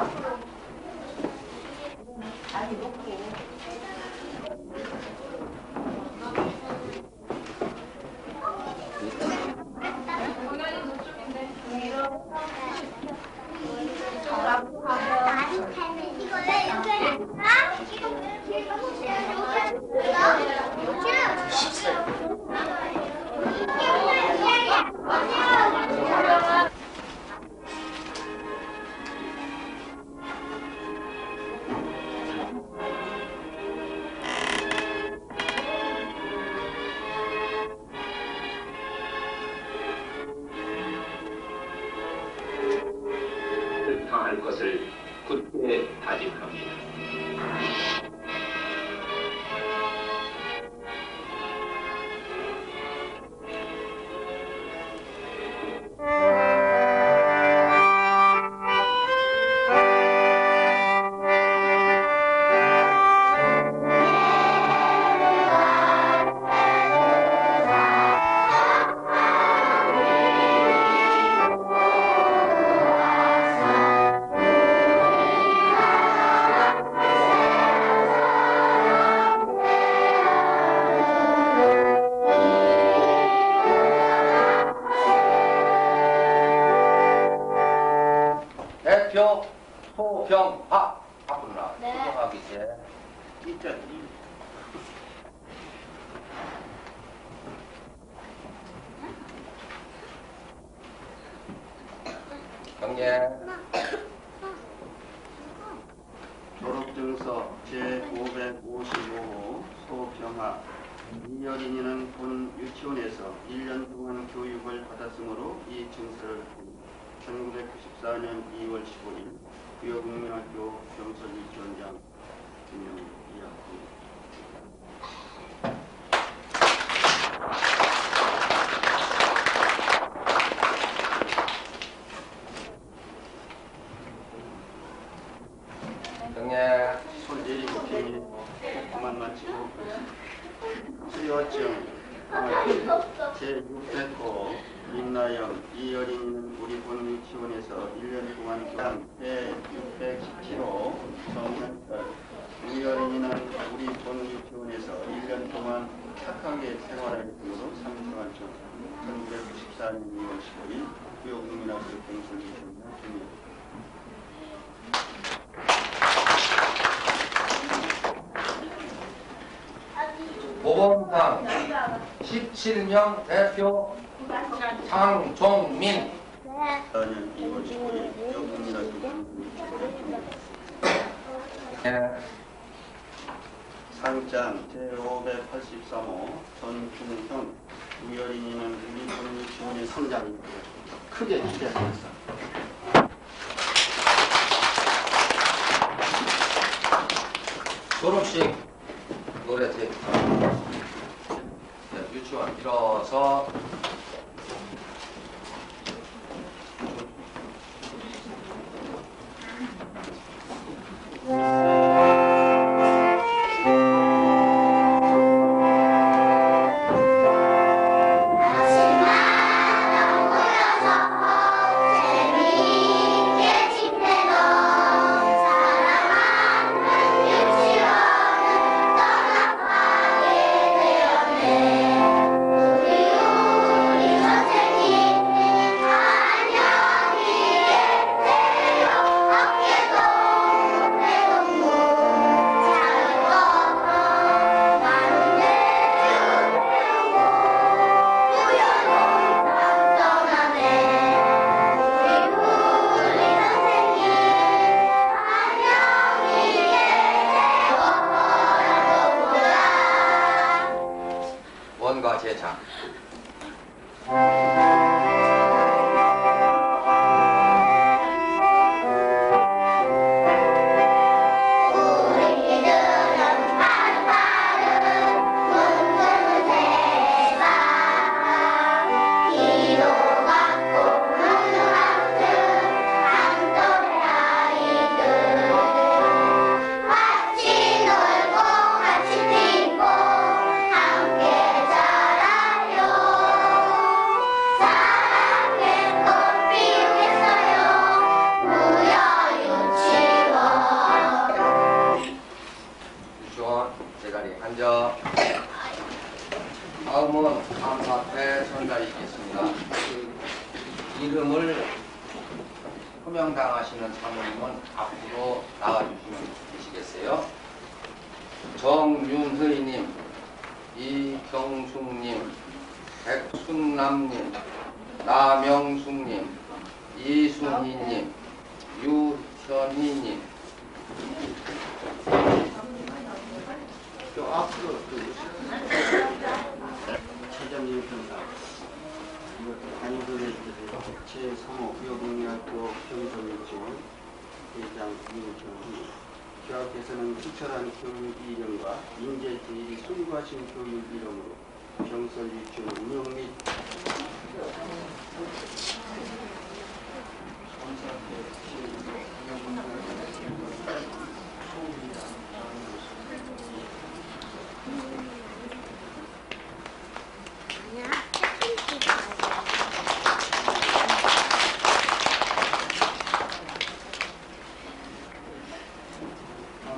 Absolutely. 수행할 것을 굳게 다짐합니다. 병화 앞으로 나와. 네. 소병화 기세. 이점 이. 경례. 졸업증서 제555호 소병하 이 어린이는 본 유치원에서 1년 동안 교육을 받았으므로 이 증서를 1994년 2월 15일 구 여국민학교 병설 유치원장 김영 이학구 경례. 손 내리고 비밀 그만 마치고 수여증 제600호 민나영 이 어린이는 우리 본 유치원에서 1년 동안 교한 제617호 정현철 이 어린이는 우리 본 유치원에서 1년 동안 착하게 생활했으므로 삼성한 중 1994년 2월 15일 구역국민학교 김영 모 범상 17명 대표 장종민. 4년 2월 15일 구역국민학교 병설 예. 상장 제583호 전중형 우여린이는 우리 본 유치원의 상장입니다. 크게 기대하겠습니다. 졸업식 노래지. 네, 유치원 일어서 이경숙님, 백순남님, 나명숙님, 이순희님, 유현희님, 저 앞으로 그 최장님 평가 이것도 단위들에 제3호 구역국민학교 병설 유치원 대장 윤경희 교학에서는 투철한 교육 이령과 인재주의 숭고하신 교육 이름으로 병설 유치원 운영 및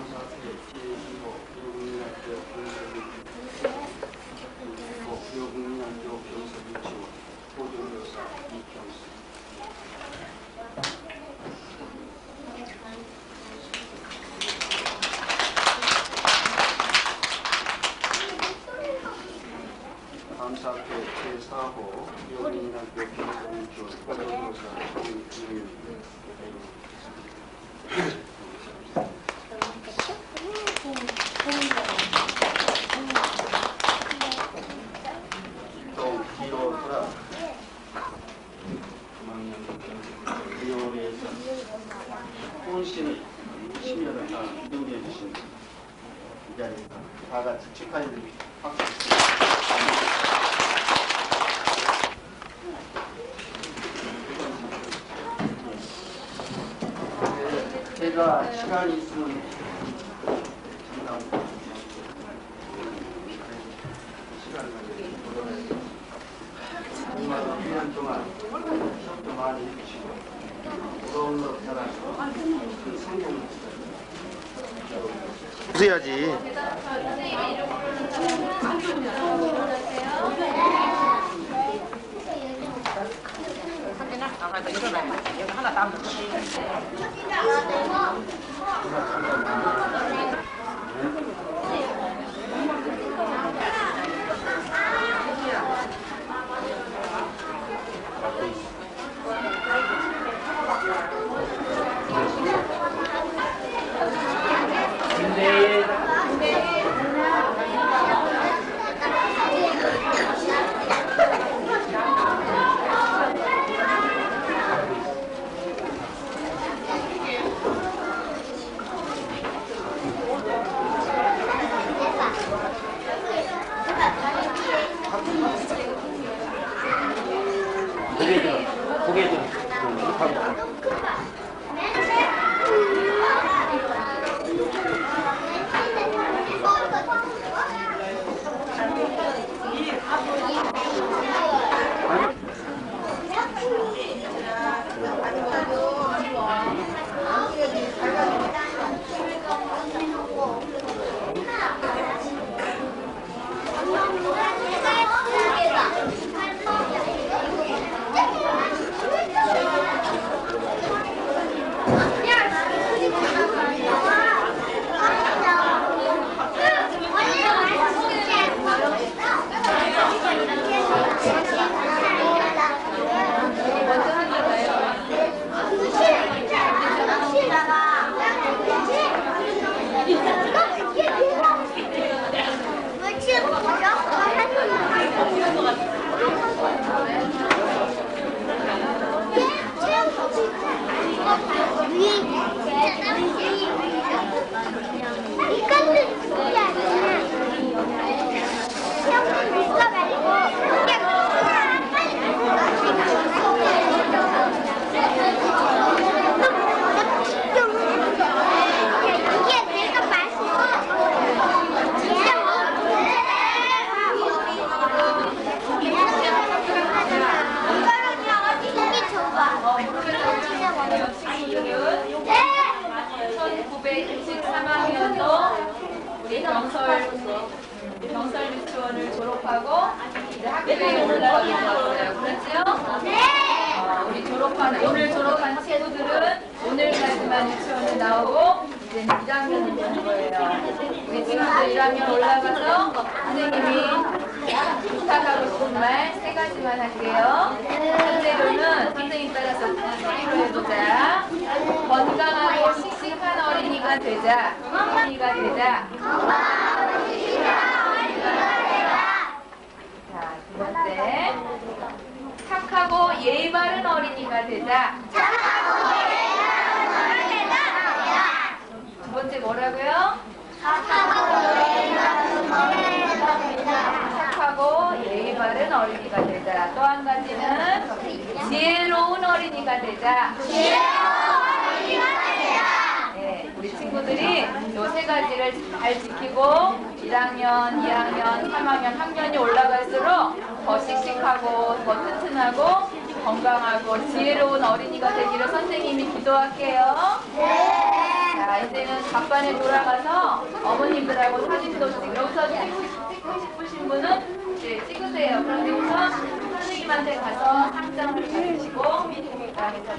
감사회 제2호 교육민학교 병설 유치원 교육민학교 병설 유치원 보조교사 이경수 감사회 제4호 교육민학교 병설 유치원 보조교사 김승윤 또 뒤로 돌아 리오에서 혼신의 심혈을 다 기울여 주신 이 자리에 다 같이 축하해 드립니다. 박수. 네, 제가 시간이 있으면 잠깐 시간을 보도록 하겠습니다. 정말 1년 동안 시험도 많이 해주시고 무거운 것 잘하시고 큰 성공을 웃어야지. 고 하 1963학년도 우리 경설 경설 유치원을 졸업하고 이제 학교에 올라오는 거예요. 그렇죠? 네. 어, 우리 졸업한 오늘 졸업한 친구들은 오늘까지만 유치원에 나오고 이제 2학년이 되는 거예요. 우리 친구들 1학년 올라가서 선생님이 부탁하고 싶은 말 세 가지만 할게요. 첫째로는 선생님 따라서 소리로 해보자. 건강하고 씩씩한 어린이가 되자. 어린이가 되자. 자, 두 번째. 착하고 예의 바른 어린이가 되자 뭐라고요? 착하고 예의 바른 어린이가 되자. 또한 가지는 지혜로운 어린이가 되자. 네, 우리 친구들이 요 세 가지를 잘 지키고 1학년, 2학년, 3학년, 학년이 올라갈수록 더 씩씩하고 더 튼튼하고 건강하고 지혜로운 어린이가 되기를 선생님이 기도할게요. 자, 이제는 답반에 돌아가서 어머님들하고 사진도 찍고, 찍고 싶으신 분은 이제 찍으세요. 그런데 우선 선생님한테 가서 상장을 받으시고, 그다음에